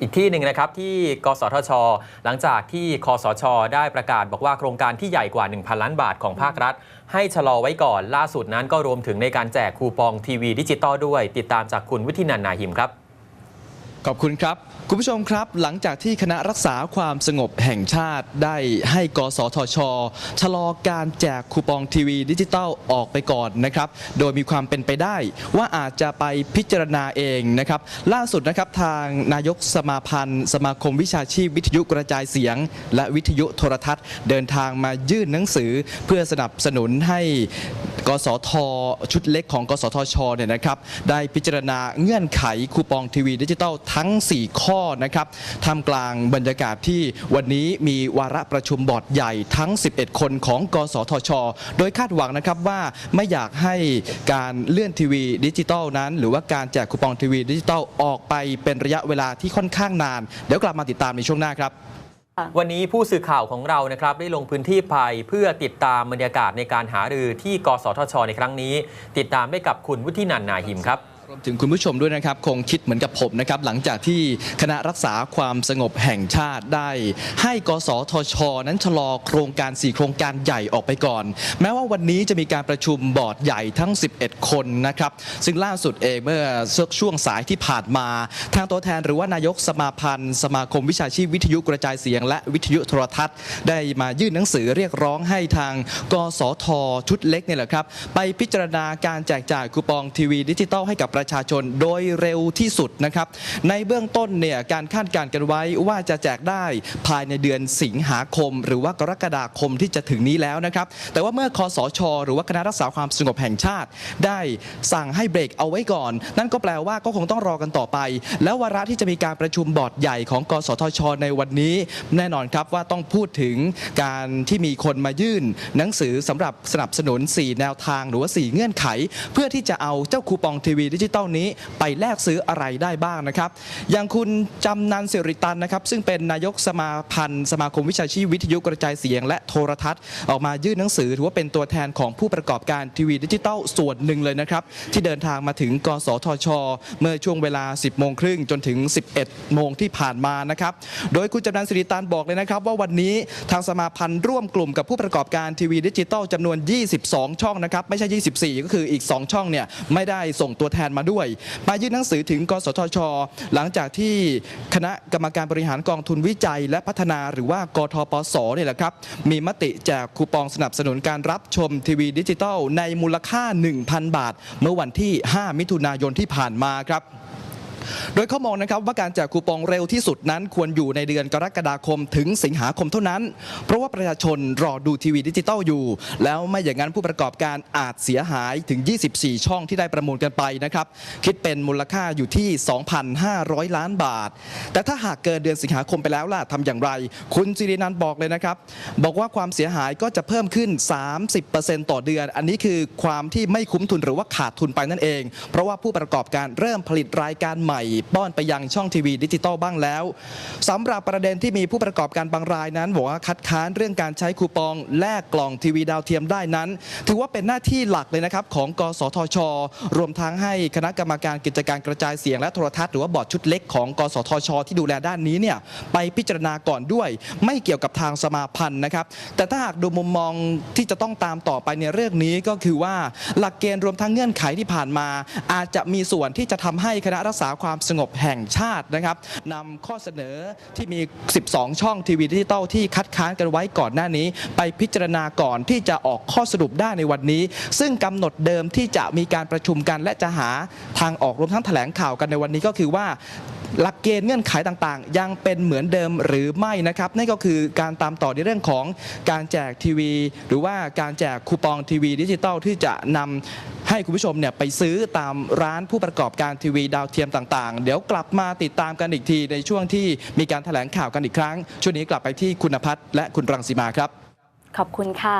อีกที่หนึ่งนะครับที่กสทช หลังจากที่คอสช ได้ประกาศบอกว่าโครงการที่ใหญ่กว่า 1,000 ล้านบาทของภาครัฐ ให้ชะลอไว้ก่อนล่าสุดนั้นก็รวมถึงในการแจกคูปองทีวีดิจิตอลด้วย ติดตามจากคุณวิทินันนาหิมครับ ขอบคุณครับ คุณผู้ชมครับ หลังจากที่คณะรักษาความสงบแห่งชาติได้ให้กสทช ชะลอการแจกคูปองทีวีดิจิตอลออกไปก่อนนะครับ โดยมีความเป็นไปได้ว่าอาจจะไปพิจารณาเองนะครับ ล่าสุดนะครับทางนายกสมาพันธ์ สมาคมวิชาชีพวิทยุกระจายเสียง และวิทยุโทรทัศน์ เดินทางมายื่นหนังสือเพื่อสนับสนุนให้ กสทชุดเล็กของ กสทชเนี่ยนะครับได้พิจารณาเงื่อนไขคูปองทีวีดิจิตอลทั้ง 4 ข้อนะครับท่ามกลางบรรยากาศที่วันนี้มีวาระประชุมบอร์ดใหญ่ทั้ง 11 คนของ กสทช โดยคาดหวังนะครับว่าไม่อยากให้การเลื่อนทีวีดิจิตอลนั้น หรือว่าการแจกคูปองทีวีดิจิตอลออกไปเป็นระยะเวลาที่ค่อนข้างนาน เดี๋ยวกลับมาติดตามในช่วงหน้าครับ วันนี้ผู้สื่อข่าวของเรานะครับได้ลงพื้นที่ไปเพื่อติดตามบรรยากาศในการหารือที่กสทช ในครั้งนี้ ติดตามได้กับคุณวุฒินันนาหิมครับ รวมถึงคุณผู้ชมด้วยนะครับ คงคิดเหมือนกับผมนะครับ หลังจากที่คณะรักษาความสงบแห่งชาติได้ ให้กสทช นั้นชะลอโครงการ 4 โครงการใหญ่ออกไปก่อน แม้ว่าวันนี้จะมีการประชุมบอร์ดใหญ่ทั้ง 11 คนนะครับ ซึ่งล่าสุดเองเมื่อช่วงสายที่ผ่านมา ทางตัวแทนหรือว่านายกสมาพันธ์สมาคมวิชาชีพวิทยุกระจายเสียง และวิทยุโทรทัศน์ ได้มายื่นหนังสือเรียกร้องให้ทาง กสทชุดเล็กเนี่ยแหละครับไปพิจารณาการแจกจ่ายคูปองทีวีดิจิตอลให้กับประชาชนโดยเร็วที่สุดนะครับ ในเบื้องต้นเนี่ยการคาดการณ์กันไว้ว่าจะแจกได้ภายในเดือนสิงหาคม หรือว่ากรกฎาคมที่จะถึงนี้แล้วนะครับ แต่ว่าเมื่อคอสช หรือว่าคณะรักษาความสงบแห่งชาติ ได้สั่งให้เบรกเอาไว้ก่อน นั่นก็แปลว่าก็คงต้องรอกันต่อไป แล้ววาระที่จะมีการประชุมบอร์ดใหญ่ของกสทช ในวันนี้ แน่นอนครับว่าต้องพูดถึงการที่มีคนมายื่น หนังสือสำหรับสนับสนุน 4 แนวทางหรือว่า 4 เงื่อนไข เพื่อที่จะเอาเจ้าคูปองทีวีดิจิตอลนี้ไปแลกซื้ออะไรได้บ้างนะครับ อย่างคุณจำนันสิริตันนะครับ ซึ่งเป็นนายกสมาพันธ์สมาคมวิชาชีพวิทยุกระจายเสียง และโทรทัศน์ออกมายื่นหนังสือ ถือว่าเป็นตัวแทนของผู้ประกอบการทีวีดิจิตอลส่วนหนึ่งเลยนะครับ ที่เดินทางมาถึงกสทช เมื่อช่วงเวลา 10 โมงครึ่งจนถึง 11 โมงที่ผ่านมานะครับ โดยคุณจำนันสิริตันบอกเลยนะครับ ว่าวันนี้ทางสมาพันธ์ร่วมกลุ่มกับผู้ประกอบการทีวีดิจิตอลจำนวน 22 ช่องนะครับไม่ใช่ 24 ก็คืออีก 2 ช่องเนี่ยไม่ได้ส่งตัวแทนมาด้วย มายื่นหนังสือถึงกสทช หลังจากที่คณะกรรมการบริหารกองทุนวิจัย และพัฒนาหรือว่ากทปสเนี่ยแหละครับ มีมติแจกคูปองสนับสนุนการรับชมทีวีดิจิตอลในมูลค่า 1,000 บาท เมื่อวันที่ 5 มิถุนายนที่ผ่านมาครับ โดยเขามองนะครับว่าการแจกคูปองเร็วที่สุดนั้นควรอยู่ในเดือนกรกฎาคมถึงสิงหาคมเท่านั้น เพราะว่าประชาชนรอดูทีวีดิจิตอลอยู่ แล้วไม่อย่างนั้นผู้ประกอบการอาจเสียหายถึง 24 ช่องที่ได้ประมูลกันไปนะครับคิดเป็นมูลค่าอยู่ที่ 2,500 ล้านบาท แต่ถ้าหากเกินเดือนสิงหาคมไปแล้วล่ะทำอย่างไร คุณสิรินันบอกเลยนะครับ บอกว่าความเสียหายก็จะเพิ่มขึ้น 30%ต่อเดือน อันนี้คือความที่ไม่คุ้มทุนหรือว่าขาดทุนไปนั่นเอง เพราะว่าผู้ประกอบการเริ่มผลิตรายการใหม่ป้อนไปยังช่องทีวีดิจิตอลบ้างแล้วสำหรับประเด็นที่มีผู้ประกอบการบางรายนั้นบอกว่าคัดค้านเรื่องการใช้คูปอง แลกกล่องทีวีดาวเทียมได้นั้น ถือว่าเป็นหน้าที่หลักเลยนะครับของกสทช รวมทั้งให้คณะกรรมการกิจการกระจายเสียงและโทรทัศน์หรือว่าบอร์ดชุดเล็กของกสทช ที่ดูแลด้านนี้เนี่ยไปพิจารณาก่อนด้วย ไม่เกี่ยวกับทางสมาพันธ์นะครับ แต่ถ้าหากดูมุมมองที่จะต้องตามต่อไปในเรื่องนี้ก็คือว่าหลักเกณฑ์รวมทั้งเงื่อนไขที่ผ่านมา อาจจะมีส่วนที่จะทำให้คณะรักษาความความสงบแห่งชาตินะครับนำข้อเสนอที่มี 12 ช่องทีวีดิจิตอลที่คัดค้านกันไว้ก่อนหน้านี้ ไปพิจารณาก่อนที่จะออกข้อสรุปได้ในวันนี้ ซึ่งกำหนดเดิมที่จะมีการประชุมกันและจะหาทางออกรวมทั้งแถลงข่าวกันในวันนี้ก็คือว่า หลักเกณฑ์เงื่อนไขต่างๆ ยังเป็นเหมือนเดิมหรือไม่นะครับนั่นก็คือการตามต่อในเรื่องของการแจกทีวี หรือว่าการแจกคูปองทีวีดิจิตอลที่จะนำให้คุณผู้ชมเนี่ยไปซื้อตามร้านผู้ประกอบการทีวีดาวเทียมต่างๆ เดี๋ยวกลับมาติดตามกันอีกทีในช่วงที่มีการแถลงข่าวกันอีกครั้ง ช่วงนี้กลับไปที่คุณพัฒน์และคุณรังสีมาครับ ขอบคุณค่ะ